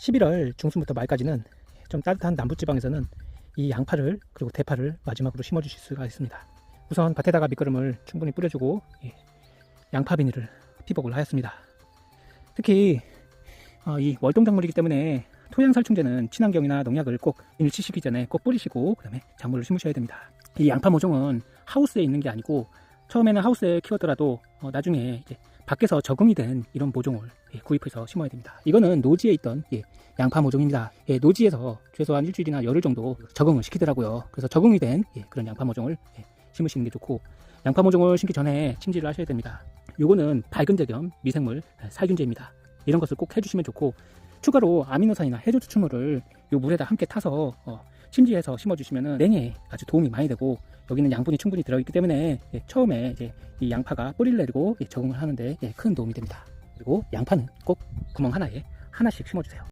11월 중순부터 말까지는 좀 따뜻한 남부지방에서는 이 양파를 그리고 대파를 마지막으로 심어 주실 수가 있습니다. 우선 밭에다가 밑거름을 충분히 뿌려주고 예, 양파 비닐을 피복을 하였습니다. 특히 어, 이 월동작물이기 때문에 토양 살충제는 친환경이나 농약을 꼭 비닐 치시기 전에 꼭 뿌리시고 그다음에 작물을 심으셔야 됩니다. 이 양파 모종은 하우스에 있는 게 아니고 처음에는 하우스에 키웠더라도 어, 나중에 밖에서 적응이 된 이런 모종을 예, 구입해서 심어야 됩니다. 이거는 노지에 있던 예, 양파 모종입니다. 예, 노지에서 최소한 일주일이나 열흘 정도 적응을 시키더라고요. 그래서 적응이 된 예, 그런 양파 모종을 예, 심으시는 게 좋고 양파 모종을 심기 전에 침지를 하셔야 됩니다. 요거는 밝은제 겸 미생물 예, 살균제입니다. 이런 것을 꼭 해주시면 좋고 추가로 아미노산이나 해조 추출물을 요 물에다 함께 타서 어, 침지해서 심어주시면 냉해에 아주 도움이 많이 되고 여기는 양분이 충분히 들어있기 때문에 예, 처음에 이제 이 양파가 뿌리를 내리고 예, 적응을 하는데 예, 큰 도움이 됩니다. 그리고 양파는 꼭 구멍 하나에 하나씩 심어주세요.